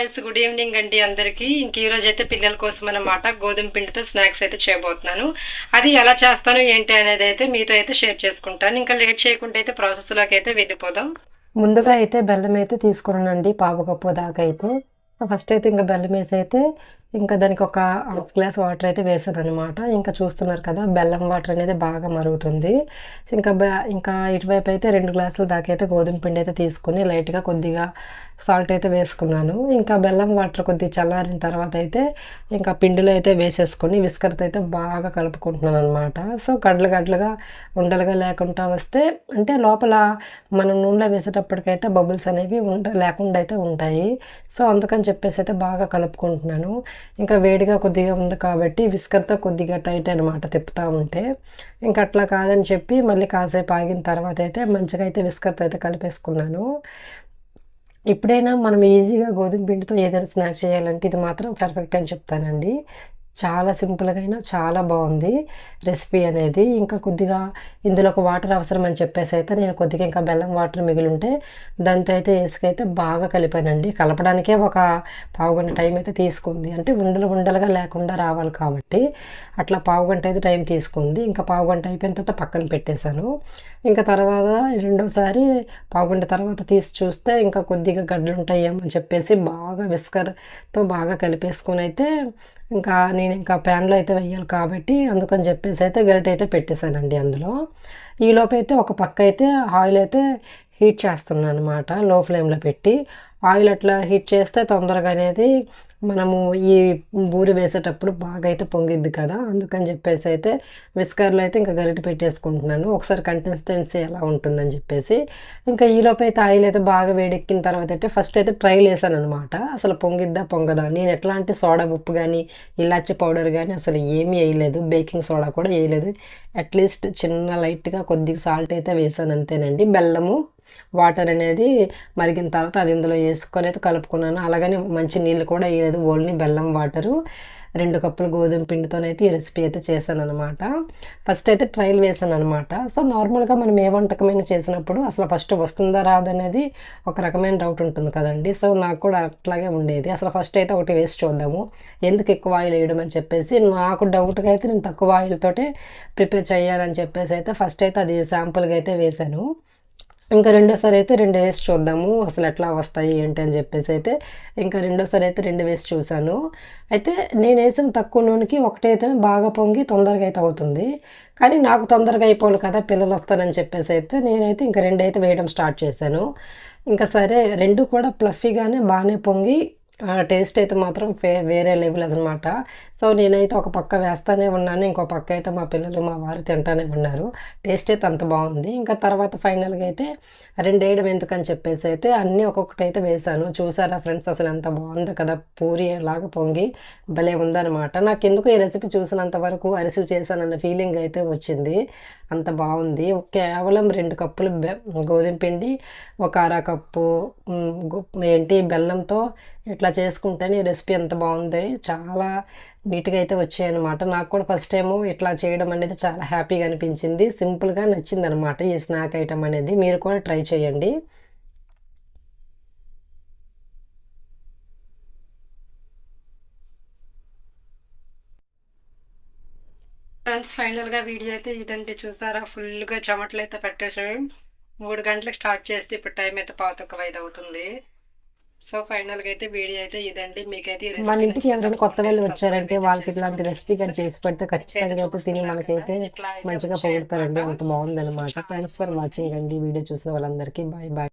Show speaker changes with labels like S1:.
S1: Guys good evening అండి అందరికీ. ఇంక ఈ రోజు అయితే పిల్లల కోసం అన్నమాట గోధుమ పిండితో స్నాక్స్ అయితే చేయబోతున్నాను. అది ఎలా చేస్తాను ఏంటి అనేది అయితే మీతో అయితే షేర్ చేసుకుంటాను. ఇంకా లేట్ చేయకుండా అయితే ప్రాసెస్లోకి అయితే వెళ్ళిపోదాం. ముందుగా అయితే బెల్లం అయితే తీసుకున్నానండి పావు కప్పు దాకా అయితే. ఫస్ట్ అయితే ఇంకా బెల్లం వేసి అయితే ఇంకా దానికి ఒక హాఫ్ గ్లాస్ వాటర్ అయితే వేసాను అనమాట ఇంకా చూస్తున్నారు కదా బెల్లం వాటర్ అనేది బాగా మరుగుతుంది. ఇంకా ఇంకా ఇటువైపు అయితే రెండు గ్లాసుల దాకా అయితే గోధుమ పిండి అయితే తీసుకుని లైట్గా కొద్దిగా సాల్ట్ అయితే వేసుకున్నాను. ఇంకా బెల్లం వాటర్ కొద్దిగా చల్లారిన తర్వాత అయితే ఇంకా పిండిలో అయితే వేసేసుకొని విస్కర్తో అయితే బాగా కలుపుకుంటున్నాను అనమాట సో గడ్డలు గడ్డలుగా ఉండలుగా లేకుండా వస్తే అంటే లోపల మనం నూనెలో వేసేటప్పటికైతే బబుల్స్ అనేవి ఉండ లేకుండా అయితే ఉంటాయి. సో అందుకని చెప్పేసి అయితే బాగా కలుపుకుంటున్నాను. ఇంకా వేడిగా కొద్దిగా ఉంది కాబట్టి విస్కర్తో కొద్దిగా టైట్ అనమాట తిప్పుతూ ఉంటే. ఇంకా అట్లా కాదని చెప్పి మళ్ళీ కాసేపు ఆగిన తర్వాత అయితే మంచిగా అయితే విస్కర్తో అయితే కలిపేసుకున్నాను. ఇప్పుడైనా మనం ఈజీగా గోధుమ పిండితో ఏదైనా స్నాక్స్ చేయాలంటే ఇది మాత్రం పర్ఫెక్ట్ అని చెప్తానండి. చాలా సింపుల్గా అయినా చాలా బాగుంది రెసిపీ అనేది. ఇంకా కొద్దిగా ఇందులో ఒక వాటర్ అవసరం అని చెప్పేసి అయితే నేను కొద్దిగా ఇంకా బెల్లం వాటర్ మిగిలి ఉంటే దాంతో అయితే వేసుకైతే బాగా కలిపానండి. కలపడానికే ఒక పావు గంట టైం అయితే తీసుకుంది. అంటే ఉండలు ఉండలుగా లేకుండా రావాలి కాబట్టి అట్లా పావు గంట అయితే టైం తీసుకుంది. ఇంకా పావు గంట అయిపోయిన తర్వాత పక్కన పెట్టేశాను. ఇంకా తర్వాత రెండోసారి పావు గంట తర్వాత తీసి చూస్తే ఇంకా కొద్దిగా గడ్డలు ఉంటాయేమో అని చెప్పేసి బాగా విస్కర్తో బాగా కలిపేసుకొని అయితే ఇంకా నేను ఇంకా ప్యాన్లో అయితే వేయాలి కాబట్టి అందుకని చెప్పేసి అయితే గరిట అయితే పెట్టేశానండి అందులో. ఈలోపు అయితే ఒక పక్క అయితే ఆయిల్ అయితే హీట్ చేస్తున్నాను అనమాట లో ఫ్లేమ్లో పెట్టి. ఆయిల్ అట్లా హీట్ చేస్తే తొందరగా అనేది మనము ఈ బూరి వేసేటప్పుడు బాగా అయితే పొంగిద్ది కదా. అందుకని చెప్పేసి అయితే విస్కర్లో అయితే ఇంకా గరిటె పెట్టేసుకుంటున్నాను. ఒకసారి కన్సిస్టెన్సీ ఎలా ఉంటుందని చెప్పేసి. ఇంకా ఈలోపు అయితే ఆయిల్ అయితే బాగా వేడెక్కిన తర్వాత అయితే ఫస్ట్ అయితే ట్రైల్ వేసాను అనమాట అసలు పొంగిద్దా పొంగదా? నేను ఎట్లాంటి సోడా ఉప్పు కానీ ఇలాచి పౌడర్ కానీ అసలు ఏమీ వేయలేదు. బేకింగ్ సోడా కూడా వేయలేదు. అట్లీస్ట్ చిన్న లైట్గా కొద్దిగా సాల్ట్ అయితే వేసాను అంతేనండి. బెల్లము వాటర్ అనేది మరిగిన తర్వాత అది ఇందులో వేసుకొని అయితే కలుపుకున్నాను. అలాగని మంచి నీళ్ళు కూడా వేయలేదు. ఓన్లీ బెల్లం వాటరు రెండు కప్పులు గోధుమ పిండితోనైతే ఈ రెసిపీ అయితే చేశాను అనమాట ఫస్ట్ అయితే ట్రయల్ వేసాను అనమాట సో నార్మల్గా మనం ఏ వంటకమైనా చేసినప్పుడు అసలు ఫస్ట్ వస్తుందా రాదనేది ఒక రకమైన డౌట్ ఉంటుంది కదండి. సో నాకు కూడా అట్లాగే ఉండేది. అసలు ఫస్ట్ అయితే ఒకటి వేసి చూద్దాము. ఎందుకు ఎక్కువ ఆయిల్ వేయడం అని చెప్పేసి నాకు డౌట్గా అయితే నేను తక్కువ ఆయిల్ తోటే ప్రిపేర్ చేయాలని చెప్పేసి అయితే ఫస్ట్ అయితే అది శాంపుల్గా అయితే వేశాను. ఇంకా రెండోసారి అయితే రెండు వేసి చూద్దాము అసలు ఎట్లా వస్తాయి ఏంటి అని చెప్పేసి అయితే ఇంకా రెండోసారి అయితే రెండు వేసి చూశాను. అయితే నేను వేసిన తక్కువ నూనెకి ఒకటైతే బాగా పొంగి తొందరగా అయితే అవుతుంది. కానీ నాకు తొందరగా అయిపోవాలి కదా పిల్లలు వస్తారని చెప్పేసి అయితే నేనైతే ఇంకా రెండు అయితే వేయడం స్టార్ట్ చేశాను. ఇంకా సరే రెండు కూడా ప్లఫీగానే బాగానే పొంగి టేస్ట్ అయితే మాత్రం వేరే లెవెల్ అనమాట సో నేనైతే ఒక పక్క వేస్తానే ఉన్నాను ఇంకో పక్క అయితే మా పిల్లలు మా వారు తింటానే ఉన్నారు. టేస్ట్ అయితే అంత బాగుంది. ఇంకా తర్వాత ఫైనల్గా అయితే రెండు వేయడం ఎందుకని చెప్పేసి అయితే అన్నీ ఒక్కొక్కటి అయితే వేశాను. చూసారా ఫ్రెండ్స్ అసలు ఎంత బాగుంది కదా పూరి లాగా పొంగి భలే ఉందనమాట నాకు ఎందుకు ఈ రెసిపీ చూసినంత వరకు అరిసెలు చేశానన్న ఫీలింగ్ అయితే వచ్చింది. అంత బాగుంది. కేవలం రెండు కప్పులు గోధుమ పిండి ఒక అర కప్పు ఏంటి బెల్లంతో ఇట్లా చేసుకుంటేనే ఈ రెసిపీ ఎంత బాగుంది. చాలా నీట్గా అయితే వచ్చాయి అనమాట నాకు కూడా ఫస్ట్ టైము ఇట్లా చేయడం అనేది చాలా హ్యాపీగా అనిపించింది. సింపుల్గా నచ్చింది అనమాట ఈ స్నాక్ ఐటమ్ అనేది. మీరు కూడా ట్రై చేయండి. ఫ్రెండ్స్ ఫైనల్గా వీడియో అయితే ఇదండి. చూసారా? ఫుల్గా చెమటలు అయితే పెట్టేసాడు మూడు గంటలకు స్టార్ట్ చేస్తే ఇప్పుడు టైం అయితే పాతొక్క ఐదు అవుతుంది. సో ఫైనల్గా అయితే వీడియో అయితే ఇదండి మీకైతే
S2: మన ఇంటికి ఎవరైనా? కొత్త వాళ్ళు వచ్చారంటే వాళ్ళకి. ఇలాంటి రెసిపీ కానీ చేసి పెడితే ఖచ్చితంగా తిని మనకైతే మంచిగా పొగుడతారండి. అంత బాగుంది అనమాట థ్యాంక్స్ ఫర్ వాచింగ్ అండి వీడియో చూసిన వాళ్ళందరికీ బాయ్ బాయ్